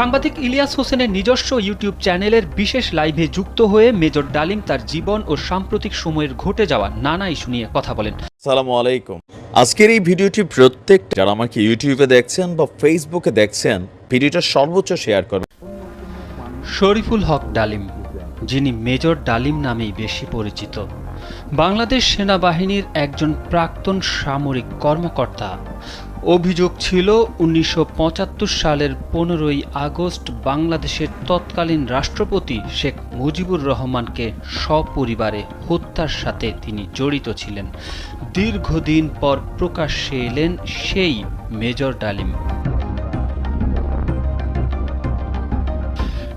সাংবাদিক ইলিয়াস হোসেনের নিজস্ব ইউটিউব চ্যানেলের বিশেষ লাইভে যুক্ত হয়ে মেজর ডালিম তার জীবন ও সাম্প্রতিক সময়ের ঘটে যাওয়া নানা ইস্যু নিয়ে কথা বলেন। সালামু আলাইকুম। আজকের এই ভিডিওটি প্রত্যেক যারা আমাকে ইউটিউবে দেখছেন বা ফেসবুকে দেখছেন ভিডিওটা সর্বোচ্চ শেয়ার করবেন শরীফুল হক ডালিম যিনি মেজর ডালিম নামেই বেশি পরিচিত। বাংলাদেশ সেনাবাহিনীর একজন প্রাক্তন সামরিক কর্মকর্তা অভিযোগ ছিল উনিশশো পঁচাত্তর সালের পনেরোই আগস্ট বাংলাদেশের তৎকালীন রাষ্ট্রপতি শেখ মুজিবুর রহমানকে সপরিবারে হত্যার সাথে তিনি জড়িত ছিলেন। দীর্ঘদিন পর প্রকাশ্যে এলেন সেই মেজর ডালিম।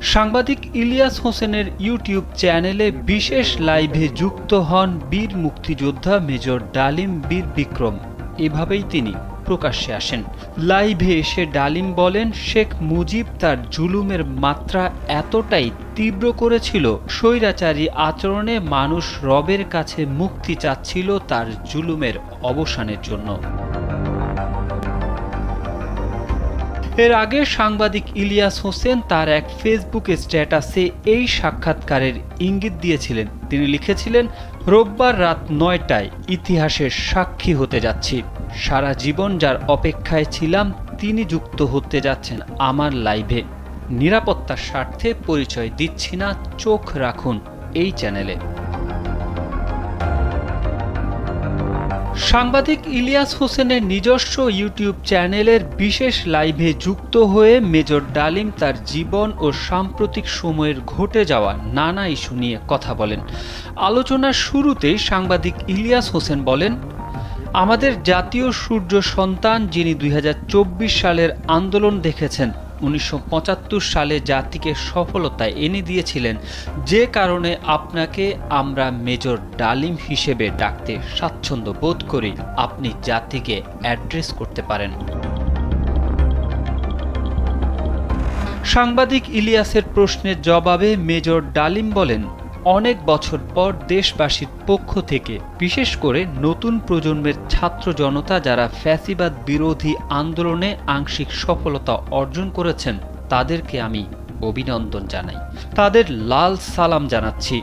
সাংবাদিক ইলিয়াস হোসেনের ইউটিউব চ্যানেলে বিশেষ লাইভে যুক্ত হন বীর মুক্তিযোদ্ধা মেজর ডালিম বীর বিক্রম। এভাবেই তিনি প্রকাশ্যে আসেন। লাইভে এসে ডালিম বলেন, শেখ মুজিব তার জুলুমের মাত্রা এতটাই তীব্র করেছিল, স্বৈরাচারী আচরণে মানুষ রবের কাছে মুক্তি চাচ্ছিল তার জুলুমের অবসানের জন্য। এর আগে সাংবাদিক ইলিয়াস হোসেন তার এক ফেসবুক স্ট্যাটাসে এই সাক্ষাৎকারের ইঙ্গিত দিয়েছিলেন। তিনি লিখেছিলেন, রোববার রাত নয়টায় ইতিহাসের সাক্ষী হতে যাচ্ছি। সারা জীবন যার অপেক্ষায় ছিলাম, তিনি যুক্ত হতে যাচ্ছেন আমার লাইভে। নিরাপত্তার স্বার্থে পরিচয় দিচ্ছি না, চোখ রাখুন এই চ্যানেলে। সাংবাদিক ইলিয়াস হোসেনের নিজস্ব ইউটিউব চ্যানেলের বিশেষ লাইভে যুক্ত হয়ে মেজর ডালিম তার জীবন ও সাম্প্রতিক সময়ের ঘটে যাওয়া নানা ইস্যু নিয়ে কথা বলেন। আলোচনার শুরুতেই সাংবাদিক ইলিয়াস হোসেন বলেন, আমাদের জাতীয় সূর্য সন্তান যিনি দুই হাজার চব্বিশ সালের আন্দোলন দেখেছেন উনিশশো পঁচাত্তর সালে জাতিকে সফলতা এনে দিয়েছিলেন। যে কারণে আপনাকে আমরা মেজর ডালিম হিসেবে ডাকতে স্বাচ্ছন্দ্য বোধ করি। আপনি জাতিকে অ্যাড্রেস করতে পারেন। সাংবাদিক ইলিয়াসের প্রশ্নের জবাবে মেজর ডালিম বলেন অনেক বছর পর দেশবাসীর পক্ষ থেকে, বিশেষ করে নতুন প্রজন্মের ছাত্র জনতা যারা ফ্যাসিবাদ বিরোধী আন্দোলনে আংশিক সফলতা অর্জন করেছেন, তাদেরকে আমি অভিনন্দন জানাই। তাদের লাল সালাম জানাচ্ছি।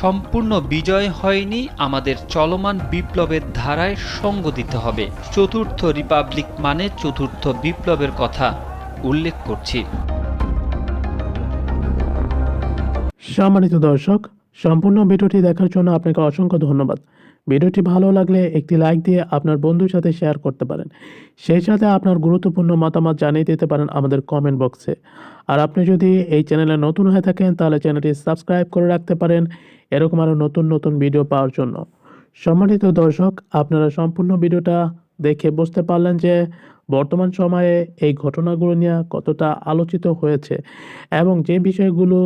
সম্পূর্ণ বিজয় হয়নি, আমাদের চলমান বিপ্লবের ধারায় সঙ্গ দিতে হবে। চতুর্থ রিপাবলিক মানে চতুর্থ বিপ্লবের কথা উল্লেখ করছি। সম্মানিত দর্শক সম্পূর্ণ ভিডিওটি দেখার জন্য আপনাকে অসংখ্য ধন্যবাদ। ভিডিওটি ভালো লাগলে একটি লাইক দিয়ে আপনার বন্ধুর সাথে শেয়ার করতে পারেন। সেই সাথে আপনার গুরুত্বপূর্ণ মতামত জানিয়ে দিতে পারেন আমাদের কমেন্ট বক্সে। আর আপনি যদি এই চ্যানেলে নতুন হয়ে থাকেন, তাহলে চ্যানেলটি সাবস্ক্রাইব করে রাখতে পারেন। এরকম আরও নতুন নতুন ভিডিও পাওয়ার জন্য। সম্মানিত দর্শক, আপনারা সম্পূর্ণ ভিডিওটা দেখে বুঝতে পারলেন যে বর্তমান সময়ে এই ঘটনাগুলো নিয়ে কতটা আলোচিত হয়েছে এবং যে বিষয়গুলো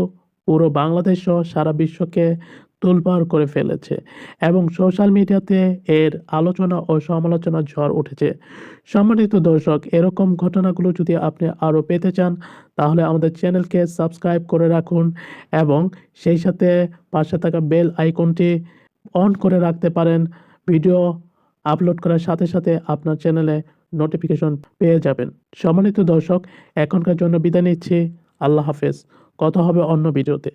পুরো বাংলাদেশ সহ সারা বিশ্বকে তোলপাড় করে ফেলেছে এবং সোশ্যাল মিডিয়াতে এর আলোচনা ও সমালোচনার ঝড় উঠেছে। সম্মানিত দর্শক, এরকম ঘটনাগুলো যদি আপনি আরও পেতে চান, তাহলে আমাদের চ্যানেলকে সাবস্ক্রাইব করে রাখুন এবং সেই সাথে পাশে থাকা বেল আইকনটি অন করে রাখতে পারেন। ভিডিও আপলোড করার সাথে সাথে আপনার চ্যানেলে নোটিফিকেশন পেয়ে যাবেন। সম্মানিত দর্শক, এখনকার জন্য বিদায় নিচ্ছি। আল্লাহ হাফেজ। কথা হবে অন্য ভিডিওতে।